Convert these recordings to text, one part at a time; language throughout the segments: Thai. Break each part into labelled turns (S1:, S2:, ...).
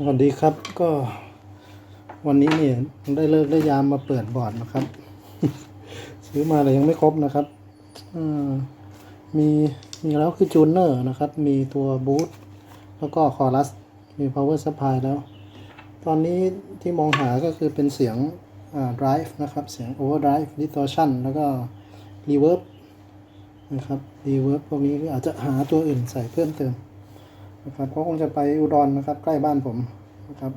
S1: สวัสดีครับก็วันนี้เนี่ยได้เลิกได้ยามมาเปิดบอร์ดนะครับ ซื้อมาแต่ยังไม่ครบนะครับอมีมีแล้วคือจูเนอร์นะครับ มีตัวบูทแล้วก็คอรัส มี power supply แล้ว ตอนนี้ที่มองหาก็คือเป็นเสียงอ่า drive นะครับ เสียง overdrive distortion แล้วก็ reverb นะครับ reverb พวกนี้อาจจะหาตัวอื่นใส่เพิ่มเติม นะครับก็คงจะไปอุดรนะครับ ใกล้บ้านผมนะครับ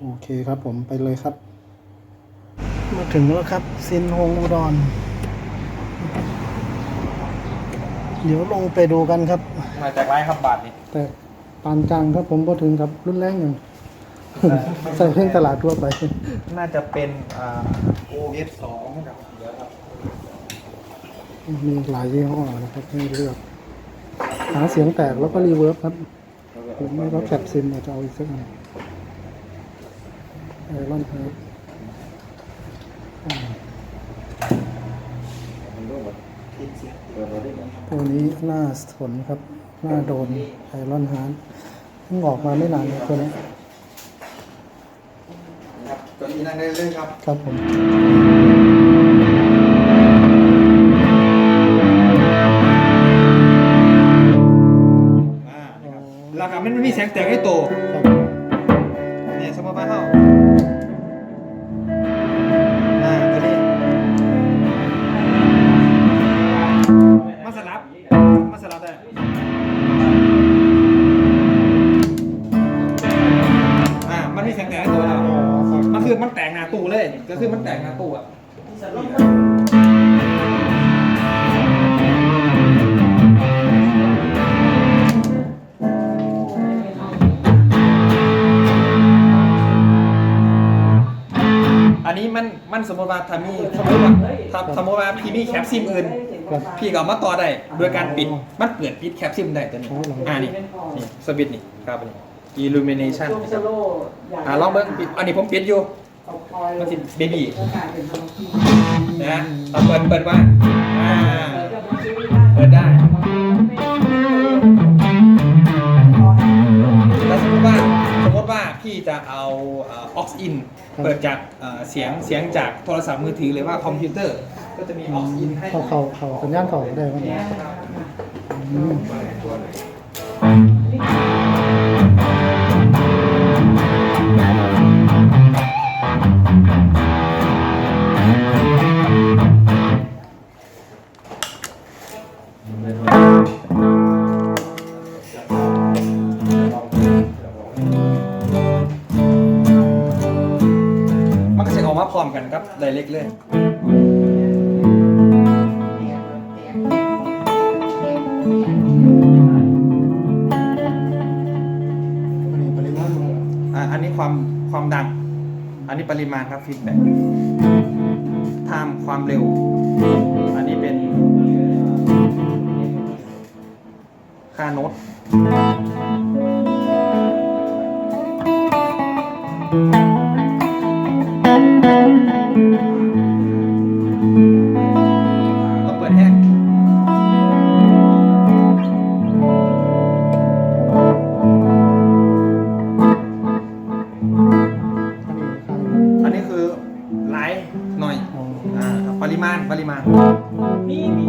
S1: โอเคครับผมไปเลยครับ มาถึงแล้วครับซินฮงอุดร เดี๋ยวลงไปดูกันครับ
S2: มาจากไร่ครับบาทนี่
S1: แต่ปานกลางครับผมพอถึงครับรุ่นแรกอย่างใส่เพ่งตลาดทั่วไป
S2: น่าจะเป็นอ่า OS 2ครับเดี๋ยวครับ
S1: มีหลายยี่ห้อนะครับให้เลือก หาเสียงแตกแล้วก็รีเวิร์บครับหรือไม่ก็แคปซิมอาจจะเอาอีกสักอันไอรอนเฮิร์บตัวนี้หน้าสนครับหน้าโดนไอรอนฮาร์ดเพิ่งออกมาไม่นานนะตัวนี้
S2: ครับตัวนี้นั่งได้เลยครับ
S1: ครับผม
S2: แล้วครับมันไม่มีเสียงแตกให้โต
S1: ครับ
S2: เนี่ยสมมติว่าเฮาอ่าตัวนี้มาสลับมาสลับได้อ่ามันมีเสียงแตกให้โตแล้ว
S1: อ๋อครับ
S2: มันคือมันแตกหน้าตู้เลย ก็คือมันแตกหน้าตู้อะ สมมติว่าถ้ามีสมมติว่าถ้าสมมติว่าพี่มีแคปซิมอื่น
S1: ครับ
S2: พี่ก็เอามาต่อได้โดยการปิดมันเปิดปิดแคปซิมได้ตัวนี้
S1: อ๋อเหรออ่
S2: อ่านี่นี่สวิตช์นี่ครับนี่ illumination
S3: ช่วง
S2: นะ
S3: ส
S2: ครับ
S3: โลว์
S2: อ่าลองเบิ้งปิดอันนี้ผมปิดอยู่
S3: เอาคอย
S2: มันสิเบบี้
S3: ก็กลายเป็นทำที่
S2: นะเราเปิดเปิดว่าอ่า มมติว่าพี่จะเอาออกซ์อิน
S1: ครับ
S2: เปิดจากเอ่อเสียงเสียงจากโทรศัพท์มือถือหรือว่าคอมพิวเตอร์ ก็จะมีออกซ์อินให้
S1: เขาเขาเขาสัญญาณเขาได้ครับอืม
S2: มัน เรกเลย
S1: อันนี้ปริมาณมัน
S2: อ่าอันนี้ความความดัง อันนี้ปริมาณครับฟีดแบ็กไทม์ความเร็ว อันนี้เป็นค่าโน้ต
S1: รั
S2: บปริมาณปริมาณ
S3: มีมี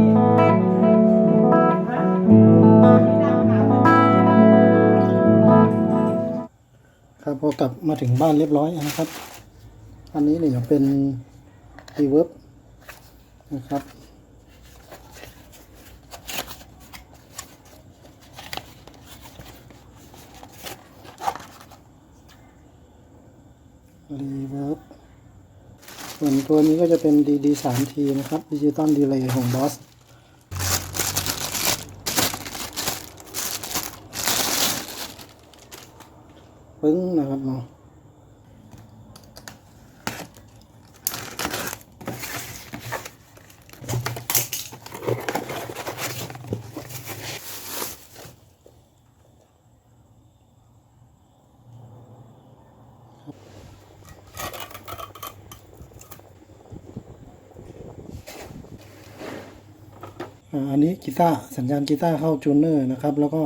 S1: ครับพอกลับมาถึงบ้านเรียบร้อยนะครับ อันนี้เนี่ยเป็นรีเวิร์บนะครับรีเวิร์บ ส่วนตัวนี้ก็จะเป็น DD 3 T นะครับดิจิตอลดีเลย์ของ Boss ปึ้งนะครับเนาะ อันนี้กีตาร์สัญญาณกีตาร์เข้าจูเนอร์นะครับ แล้วก็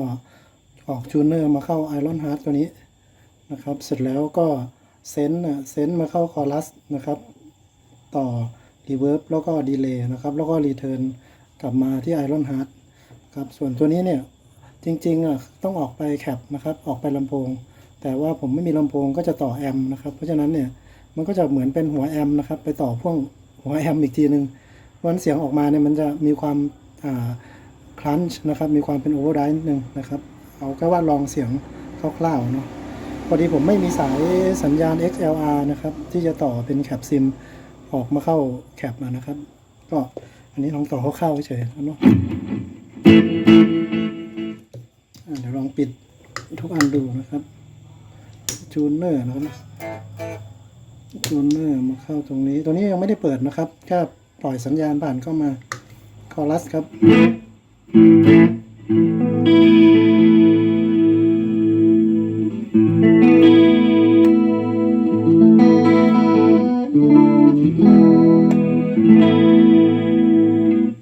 S1: ออกจูเนอร์มาเข้าไอรอนฮาร์ดตัวนี้นะครับ เสร็จแล้วก็เซนต์น่ะเซนต์มาเข้าคอรัสนะครับ ต่อรีเวิร์บแล้วก็ดีเลย์นะครับ แล้วก็รีเทิร์นกลับมาที่ไอรอนฮาร์ดครับ ส่วนตัวนี้เนี่ยจริงๆอะต้องออกไปแคปนะครับ ออกไปลำโพง แต่ว่าผมไม่มีลำโพงก็จะต่อแอมป์นะครับ เพราะฉะนั้นเนี่ยมันก็จะเหมือนเป็นหัวแอมป์นะครับ ไปต่อพ่วงหัวแอมป์อีกทีหนึ่งวันเสียงออกมาเนี่ยมันจะมีความ คลันช์นะครับ มีความเป็นโอเวอร์ไดนิดนึงนะครับ เอาแค่ว่าลองเสียงคร่าวๆเนาะพอดีผมไม่มีสายสัญญาณ XLR นะครับ ที่จะต่อเป็นแคปซิมออกมาเข้าแคปมานะครับ ก็อันนี้ลองต่อคร่าๆเฉยๆเนาะอะเดี๋ยวลองปิดทุกอันดูนะครับจูนเนอร์นะครับจูนเนอร์มาเข้าตรงนี้ ตัวนี้ยังไม่ได้เปิดนะครับแค่ปล่อยสัญญาณผ่านเข้ามา คอรัสครับ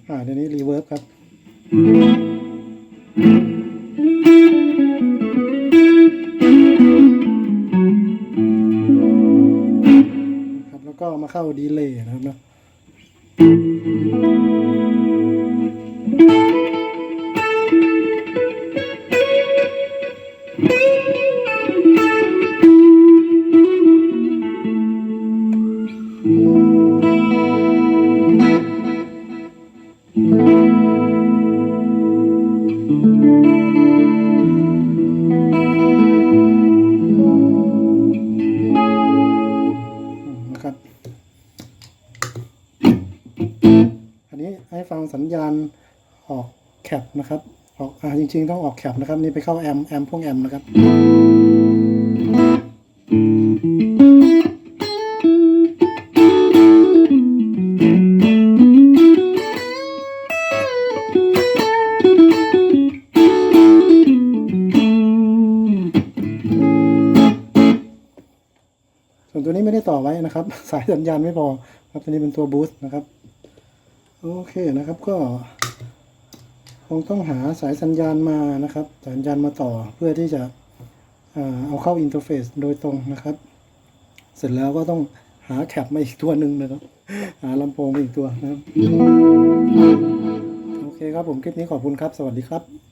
S1: อ่าเดี๋ยวนี้รีเวิร์บครับครับ แล้วก็มาเข้าดีเลย์นะครับเนาะ อื สัญญาณออกแคปนะครับออกอ่าจริง ๆ ต้องออกแคปนะครับ นี่ไปเข้าแอมแอมพวกแอมนะครับส่วนตัวนี้ไม่ได้ต่อไว้นะครับ สายสัญญาณไม่พอครับตัวนี้เป็นตัวบูสต์นะครับ โอเคนะครับก็คงต้องหาสายสัญญาณมานะครับสายสัญญาณมาต่อเพื่อที่จะเอาเข้าอินเทอร์เฟซโดยตรงนะครับ เสร็จแล้วก็ต้องหาแคปมาอีกตัวหนึ่งนะครับ หาลำโพงมาอีกตัวนะครับ โอเคครับผมคลิปนี้ขอบคุณครับ สวัสดีครับ